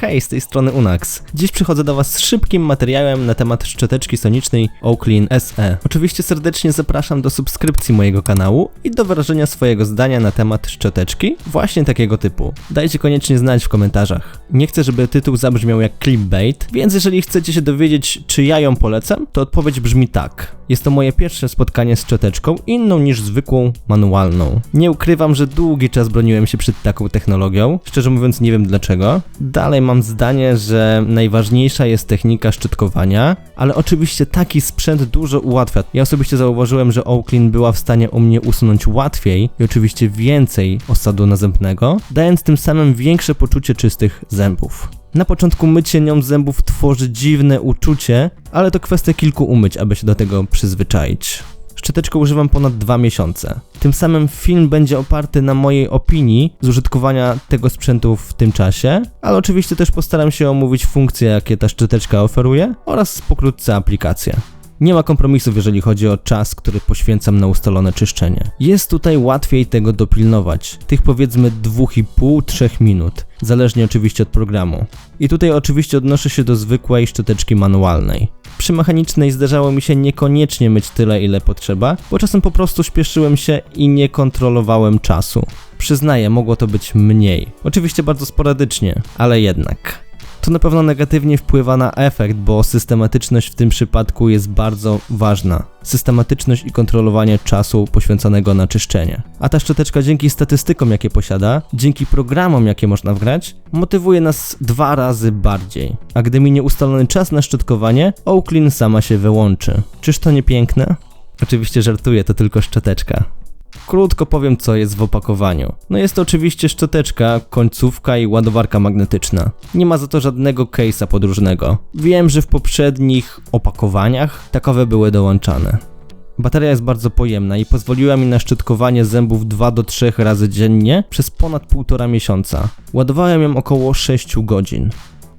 Hej, z tej strony Unax. Dziś przychodzę do Was z szybkim materiałem na temat szczoteczki sonicznej Oaklin SE. Oczywiście serdecznie zapraszam do subskrypcji mojego kanału i do wyrażenia swojego zdania na temat szczoteczki właśnie takiego typu. Dajcie koniecznie znać w komentarzach. Nie chcę, żeby tytuł zabrzmiał jak clickbait, więc jeżeli chcecie się dowiedzieć, czy ja ją polecam, to odpowiedź brzmi tak. Jest to moje pierwsze spotkanie z szczoteczką, inną niż zwykłą manualną. Nie ukrywam, że długi czas broniłem się przed taką technologią, szczerze mówiąc nie wiem dlaczego. Dalej mam zdanie, że najważniejsza jest technika szczotkowania, ale oczywiście taki sprzęt dużo ułatwia. Ja osobiście zauważyłem, że Oaklin była w stanie u mnie usunąć łatwiej i oczywiście więcej osadu nazębnego, dając tym samym większe poczucie czystych zębów. Na początku mycie nią zębów tworzy dziwne uczucie, ale to kwestia kilku umyć, aby się do tego przyzwyczaić. Szczoteczkę używam ponad dwa miesiące. Tym samym film będzie oparty na mojej opinii z użytkowania tego sprzętu w tym czasie, ale oczywiście też postaram się omówić funkcje, jakie ta szczoteczka oferuje oraz pokrótce aplikacje. Nie ma kompromisów, jeżeli chodzi o czas, który poświęcam na ustalone czyszczenie. Jest tutaj łatwiej tego dopilnować, tych powiedzmy 2,5-3 minut, zależnie oczywiście od programu. I tutaj oczywiście odnoszę się do zwykłej szczoteczki manualnej. Przy mechanicznej zdarzało mi się niekoniecznie myć tyle, ile potrzeba, bo czasem po prostu śpieszyłem się i nie kontrolowałem czasu. Przyznaję, mogło to być mniej. Oczywiście bardzo sporadycznie, ale jednak. To na pewno negatywnie wpływa na efekt, bo systematyczność w tym przypadku jest bardzo ważna. Systematyczność i kontrolowanie czasu poświęconego na czyszczenie. A ta szczoteczka dzięki statystykom, jakie posiada, dzięki programom, jakie można wgrać, motywuje nas dwa razy bardziej. A gdy minie ustalony czas na szczotkowanie, Oaklin sama się wyłączy. Czyż to nie piękne? Oczywiście żartuję, to tylko szczoteczka. Krótko powiem, co jest w opakowaniu. No jest to oczywiście szczoteczka, końcówka i ładowarka magnetyczna. Nie ma za to żadnego case'a podróżnego. Wiem, że w poprzednich opakowaniach takowe były dołączane. Bateria jest bardzo pojemna i pozwoliła mi na szczotkowanie zębów 2 do 3 razy dziennie przez ponad półtora miesiąca. Ładowałem ją około 6 godzin.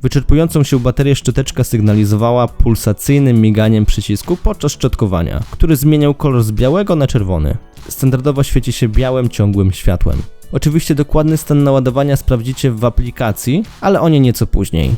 Wyczerpującą się baterię szczoteczka sygnalizowała pulsacyjnym miganiem przycisku podczas szczotkowania, który zmieniał kolor z białego na czerwony. Standardowo świeci się białym, ciągłym światłem. Oczywiście dokładny stan naładowania sprawdzicie w aplikacji, ale o nie nieco później.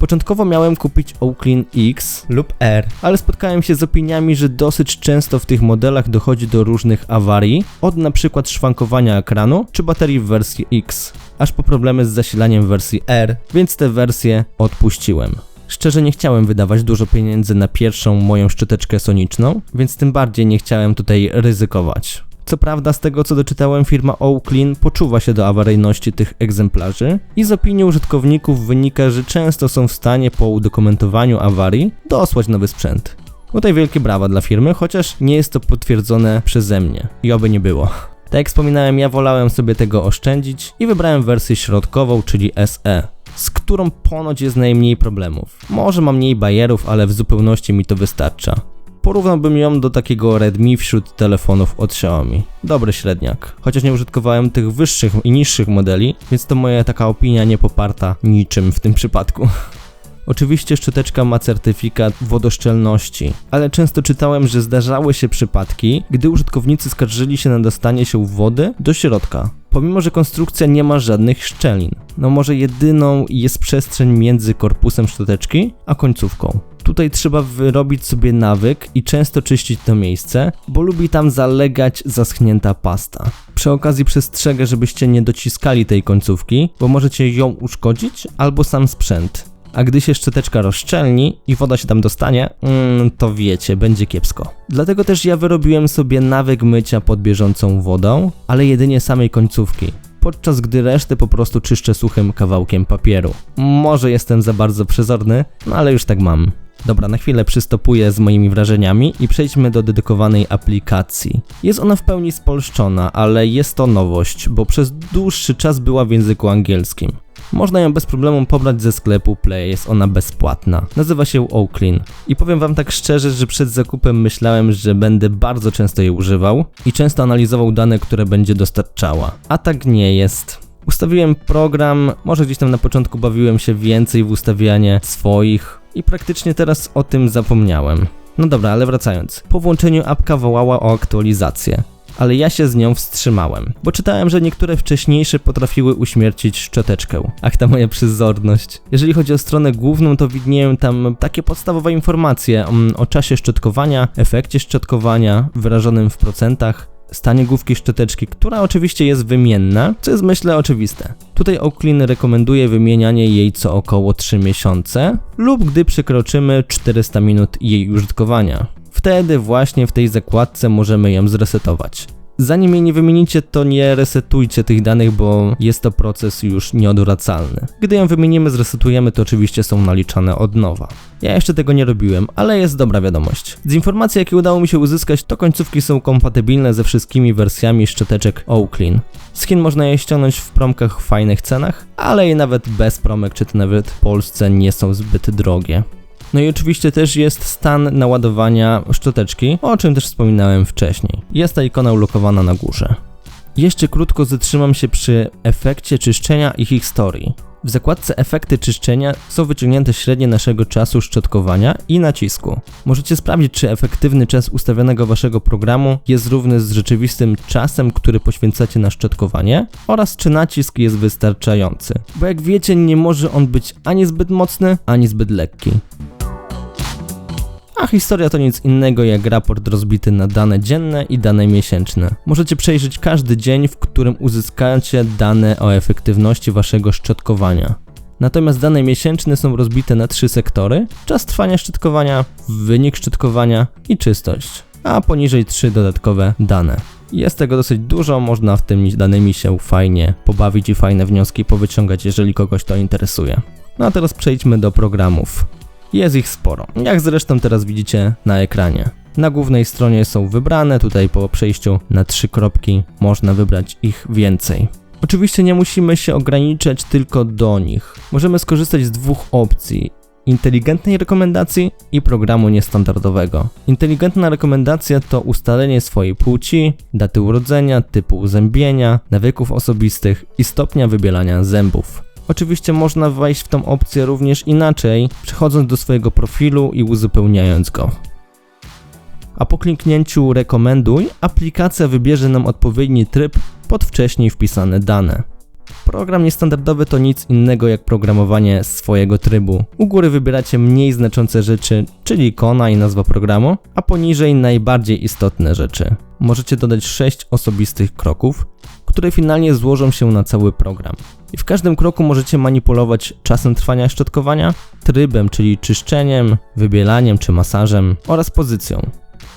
Początkowo miałem kupić Oaklin X lub R, ale spotkałem się z opiniami, że dosyć często w tych modelach dochodzi do różnych awarii, od na przykład szwankowania ekranu czy baterii w wersji X, aż po problemy z zasilaniem w wersji R, więc tę wersję odpuściłem. Szczerze nie chciałem wydawać dużo pieniędzy na pierwszą moją szczoteczkę soniczną, więc tym bardziej nie chciałem tutaj ryzykować. Co prawda, z tego co doczytałem, firma Oaklin poczuwa się do awaryjności tych egzemplarzy i z opinii użytkowników wynika, że często są w stanie po udokumentowaniu awarii dosłać nowy sprzęt. Tutaj wielkie brawa dla firmy, chociaż nie jest to potwierdzone przeze mnie i oby nie było. Tak jak wspominałem, ja wolałem sobie tego oszczędzić i wybrałem wersję środkową, czyli SE, z którą ponoć jest najmniej problemów. Może ma mniej bajerów, ale w zupełności mi to wystarcza porównałbym ją do takiego Redmi wśród telefonów od Xiaomi. Dobry średniak. Chociaż nie użytkowałem tych wyższych i niższych modeli, więc to moja taka opinia nie poparta niczym w tym przypadku. Oczywiście szczoteczka ma certyfikat wodoszczelności, ale często czytałem, że zdarzały się przypadki, gdy użytkownicy skarżyli się na dostanie się wody do środka. Pomimo, że konstrukcja nie ma żadnych szczelin. No może jedyną jest przestrzeń między korpusem szczoteczki a końcówką. Tutaj trzeba wyrobić sobie nawyk i często czyścić to miejsce, bo lubi tam zalegać zaschnięta pasta. Przy okazji przestrzegę, żebyście nie dociskali tej końcówki, bo możecie ją uszkodzić albo sam sprzęt. A gdy się szczoteczka rozszczelni i woda się tam dostanie, mm, to wiecie, będzie kiepsko. Dlatego też ja wyrobiłem sobie nawyk mycia pod bieżącą wodą, ale jedynie samej końcówki podczas gdy resztę po prostu czyszczę suchym kawałkiem papieru. Może jestem za bardzo przezorny, no ale już tak mam. Dobra, na chwilę przystopuję z moimi wrażeniami i przejdźmy do dedykowanej aplikacji. Jest ona w pełni spolszczona, ale jest to nowość, bo przez dłuższy czas była w języku angielskim. Można ją bez problemu pobrać ze sklepu Play, jest ona bezpłatna. Nazywa się Oaklin. I powiem wam tak szczerze, że przed zakupem myślałem, że będę bardzo często jej używał i często analizował dane, które będzie dostarczała. A tak nie jest. Ustawiłem program, może gdzieś tam na początku bawiłem się więcej w ustawianie swoich i praktycznie teraz o tym zapomniałem. No dobra, ale wracając. Po włączeniu apka wołała o aktualizację. ale ja się z nią wstrzymałem, bo czytałem, że niektóre wcześniejsze potrafiły uśmiercić szczoteczkę. Ach, ta moja przyzorność. Jeżeli chodzi o stronę główną, to widnieją tam takie podstawowe informacje um, o czasie szczotkowania, efekcie szczotkowania wyrażonym w procentach, stanie główki szczoteczki, która oczywiście jest wymienna, co jest myślę oczywiste. Tutaj Oaklin rekomenduje wymienianie jej co około 3 miesiące lub gdy przekroczymy 400 minut jej użytkowania. Wtedy właśnie w tej zakładce możemy ją zresetować. Zanim jej nie wymienicie, to nie resetujcie tych danych, bo jest to proces już nieodwracalny. Gdy ją wymienimy, zresetujemy, to oczywiście są naliczane od nowa. Ja jeszcze tego nie robiłem, ale jest dobra wiadomość. Z informacji, jakie udało mi się uzyskać, to końcówki są kompatybilne ze wszystkimi wersjami szczoteczek Oaklin. Skin można je ściągnąć w promkach w fajnych cenach, ale i nawet bez promek, czy to nawet w Polsce nie są zbyt drogie. No i oczywiście też jest stan naładowania szczoteczki, o czym też wspominałem wcześniej. Jest ta ikona ulokowana na górze. Jeszcze krótko zatrzymam się przy efekcie czyszczenia i historii. W zakładce efekty czyszczenia są wyciągnięte średnie naszego czasu szczotkowania i nacisku. Możecie sprawdzić, czy efektywny czas ustawionego waszego programu jest równy z rzeczywistym czasem, który poświęcacie na szczotkowanie oraz czy nacisk jest wystarczający. Bo jak wiecie, nie może on być ani zbyt mocny, ani zbyt lekki. A historia to nic innego jak raport rozbity na dane dzienne i dane miesięczne. Możecie przejrzeć każdy dzień, w którym uzyskacie dane o efektywności waszego szczotkowania. Natomiast dane miesięczne są rozbite na trzy sektory: czas trwania szczotkowania, wynik szczotkowania i czystość, a poniżej trzy dodatkowe dane. Jest tego dosyć dużo, można w tym danymi się fajnie pobawić i fajne wnioski powyciągać, jeżeli kogoś to interesuje. No a teraz przejdźmy do programów. Jest ich sporo, jak zresztą teraz widzicie na ekranie. Na głównej stronie są wybrane, tutaj po przejściu na trzy kropki można wybrać ich więcej. Oczywiście nie musimy się ograniczać tylko do nich. Możemy skorzystać z dwóch opcji inteligentnej rekomendacji i programu niestandardowego. Inteligentna rekomendacja to ustalenie swojej płci, daty urodzenia, typu uzębienia, nawyków osobistych i stopnia wybielania zębów. Oczywiście można wejść w tą opcję również inaczej, przechodząc do swojego profilu i uzupełniając go. A po kliknięciu rekomenduj, aplikacja wybierze nam odpowiedni tryb pod wcześniej wpisane dane. Program niestandardowy to nic innego jak programowanie swojego trybu. U góry wybieracie mniej znaczące rzeczy, czyli ikona i nazwa programu, a poniżej najbardziej istotne rzeczy. Możecie dodać 6 osobistych kroków, które finalnie złożą się na cały program. I w każdym kroku możecie manipulować czasem trwania szczotkowania, trybem, czyli czyszczeniem, wybielaniem czy masażem oraz pozycją.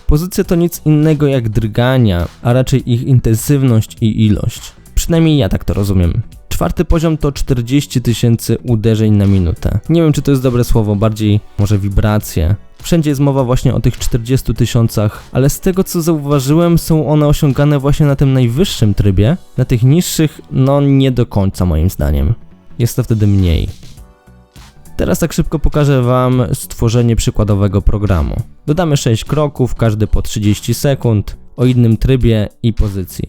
Pozycja to nic innego jak drgania, a raczej ich intensywność i ilość. Przynajmniej ja tak to rozumiem. Czwarty poziom to 40 tysięcy uderzeń na minutę. Nie wiem, czy to jest dobre słowo, bardziej może wibracje. Wszędzie jest mowa właśnie o tych 40 tysiącach, ale z tego co zauważyłem, są one osiągane właśnie na tym najwyższym trybie. Na tych niższych, no nie do końca moim zdaniem. Jest to wtedy mniej. Teraz tak szybko pokażę Wam stworzenie przykładowego programu. Dodamy 6 kroków, każdy po 30 sekund, o innym trybie i pozycji.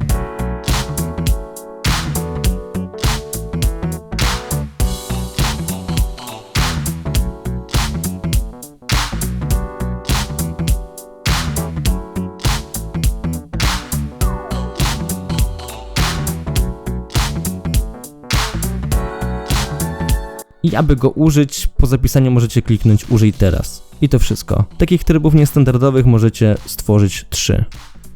I aby go użyć, po zapisaniu możecie kliknąć użyj teraz. I to wszystko. Takich trybów niestandardowych możecie stworzyć 3.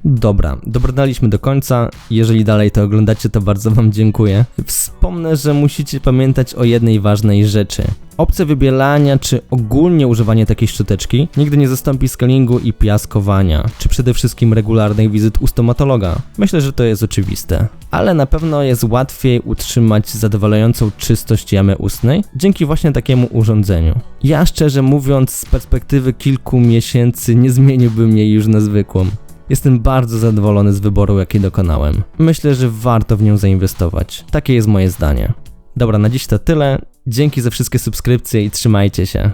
Dobra, dobrnaliśmy do końca. Jeżeli dalej to oglądacie, to bardzo Wam dziękuję. Wspomnę, że musicie pamiętać o jednej ważnej rzeczy. Opcja wybielania czy ogólnie używanie takiej szczoteczki nigdy nie zastąpi scalingu i piaskowania, czy przede wszystkim regularnych wizyt u stomatologa. Myślę, że to jest oczywiste. Ale na pewno jest łatwiej utrzymać zadowalającą czystość jamy ustnej dzięki właśnie takiemu urządzeniu. Ja szczerze mówiąc, z perspektywy kilku miesięcy nie zmieniłbym jej już na zwykłą. Jestem bardzo zadowolony z wyboru, jaki dokonałem. Myślę, że warto w nią zainwestować. Takie jest moje zdanie. Dobra, na dziś to tyle. Dzięki za wszystkie subskrypcje i trzymajcie się.